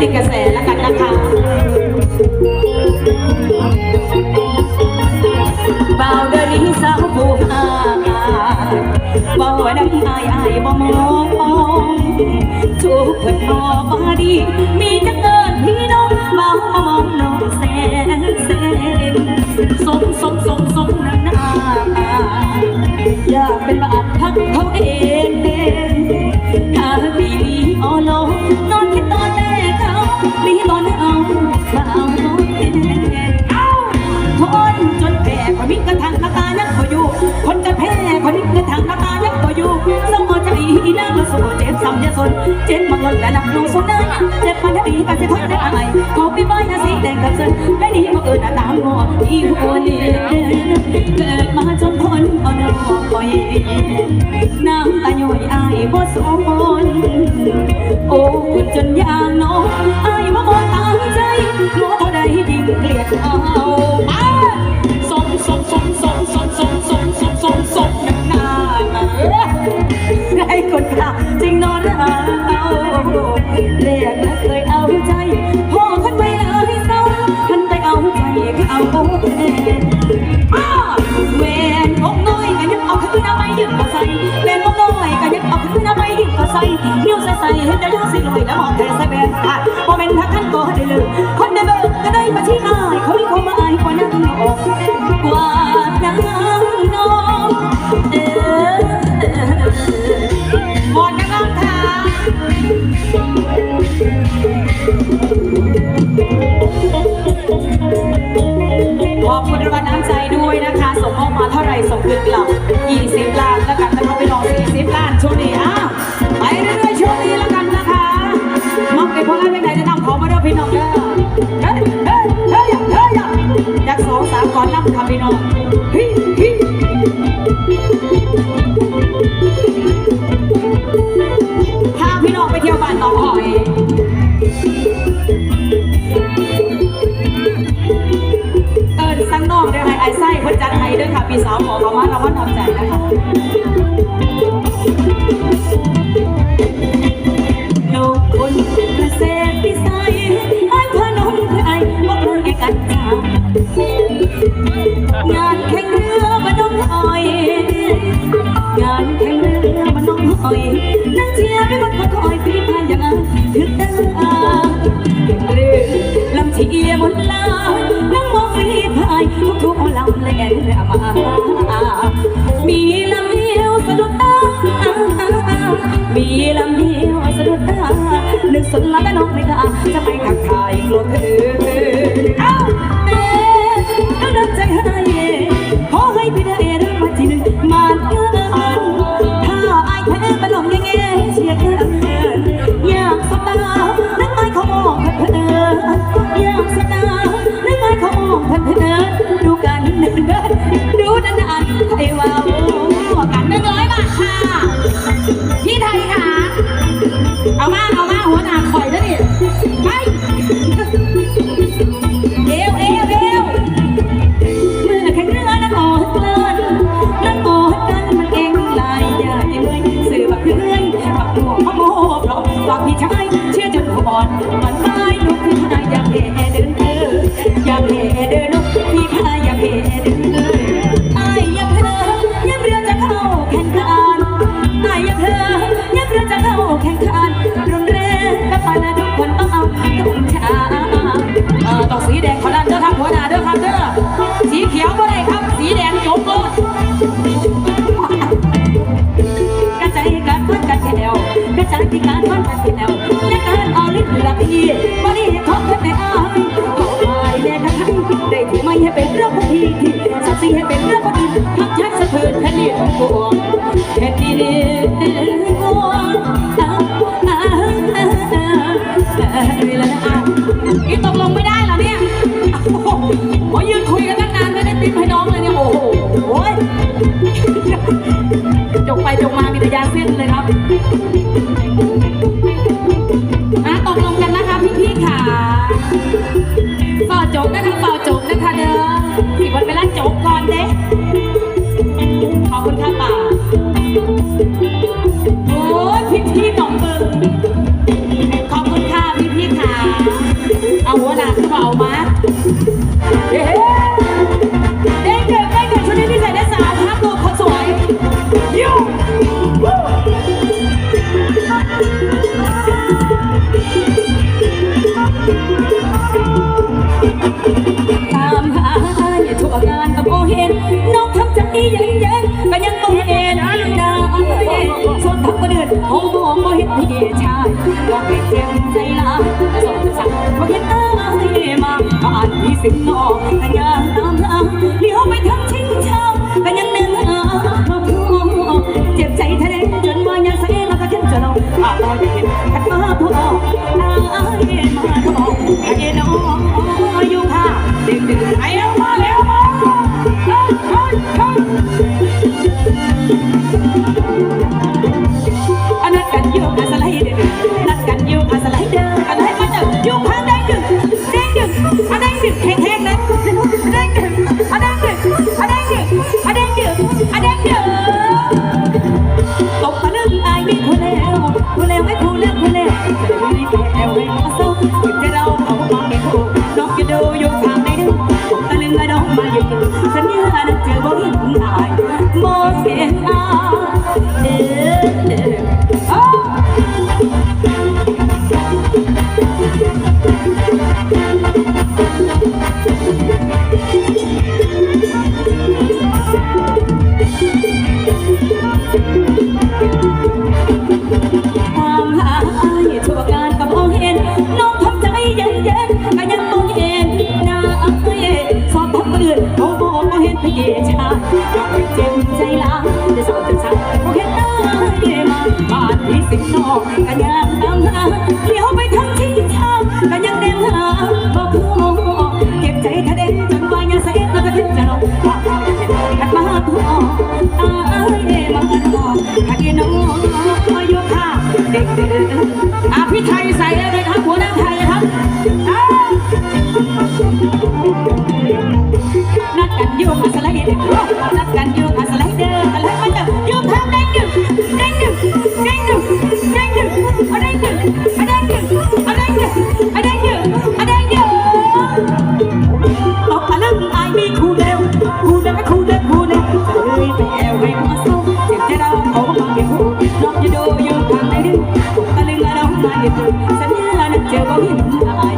ติดกระแสแล้วกันนะคะบ่าวเดินนี้สาวผู้หาบ่าวดังอายอายบ่มองทุกคนมองฟ้าดี ลีตอนเอามาเอาแทนเอาคนจนแพ้คนมีกระทังกระตายักพออยู่ คนจะแพ้คนมีกระทังกระตายักพออยู่ต้องเอาใจน้ำมาสู้เจ็บซ้ำจะสนเจ็บมาหล่นและนับลงสุดนั้นเจ็บมันดีกันจะทนได้อะไรขอไปบ้านนะสีแดงกับเส้นและนี่มาเกิดตามงอที่หัวนี้เกิดมาจนพ้นเอาหน้าคอยน้ำตาย่อยอายบ่สนโอ้คุณจนยางน้องอายมาบ่ จริงนอนเอาเรียกและเคยเอาใจพ่อคนไปเลยเศร้าท่านไปเอาใจเขาแทนอ้าแหวนองน้อยก็ยังเอาขึ้นมาไม่ยึดก็ใส่แหวนองน้อยก็ยังเอาขึ้นมาไม่ยึดก็ใส่นิ้วใส่ใส่เห็นแต่ดู ขอบคุณรางวัลน้ำใจด้วยนะคะ ส่งมอบมาเท่าไหร่ส่งคืนกลับ20ล้านแล้วกันนะคะไปลอง40ล้านช่วงนี้อ้าวไปเรื่อยๆช่วงนี้แล้วกันนะคะมอบเป็นพวกเราเป็นไหนจะนำของมาด้วยพี่น้องเด้อเฮ้ยเฮ้ยเฮ้ยเฮ้ยอยากสองสามก่อนนำค่ะพี่น้องฮิฮิพาพี่น้องไปเที่ยวบ้านหนองหอย พี่สาวขอเขามาเราว่านำใจนะคะลูกคนเกษตรพิสัยไอ้พนมไอ้บอกรู้แก่กันจ้างานแข่งเรือมาน้องหอย งานแข่งเรือมาน้องหอยนั่งเชียร์ไม่บนคอยคอยพี่พายอย่างนั้นถึงตาเรือลำเชียร์มนลานั่ง นึกสนละแต่น้องไม่กล้าจะไปทักทายกลัวเธอเอ้าแม่ต้องดับใจให้ขอให้พี่ได้รับมาที่หนึ่งมาเกินถ้าอายแพ้เป็นลมแง่ๆเชียร์เกินอยากสตาร์นั่งไอ้เขามองเพลินๆอยากสตาร์นั่งไอ้เขามองเพลินๆดูกัน สิให้เป็นเรื่องของอื่นทักชักสะเทือนแค่นี้ของกูแค่นี้นี่กูอ่าอ่าอ่าอ่านี่แหละอะนี่ตกลงไม่ได้เหรอเนี่ยโอ้ยยืนคุยกันตั้งนานไม่ได้ติ๊บให้น้องเลยเนี่ยโอ้โหจกไปจกมามีแต่ยาเส้นเลยครับ สิบต่อทะยามตามหลังเลี้ยวไปทางชิงช้าเป็นยังหนื่อามาพูดเจ็บใจแทนจนวายาเสแล้วก็ขึ้นจะลงอาลอยเห็นแต่มาพออาเย็นมาพอไอ้เย็นน้องอยู่ค่ะเด็กๆไอ้เร็มาเร็วมาเฮ้ยเฮ้ยเฮ้ย ถึนอกกันยังตามหาเลี้ยวไปทั้งที่ทางกันยังเดินหาบอกผู้มองเก็บใจเธอเด็นจนวายาเสแล้วก็ทิ้งใจะลงปากนัดมาพอตาเอ้ยมาหลอกทะเดน้อง yêu ta lên ta lên là đâu mà hiệp sẵn là đất chờ có hiệp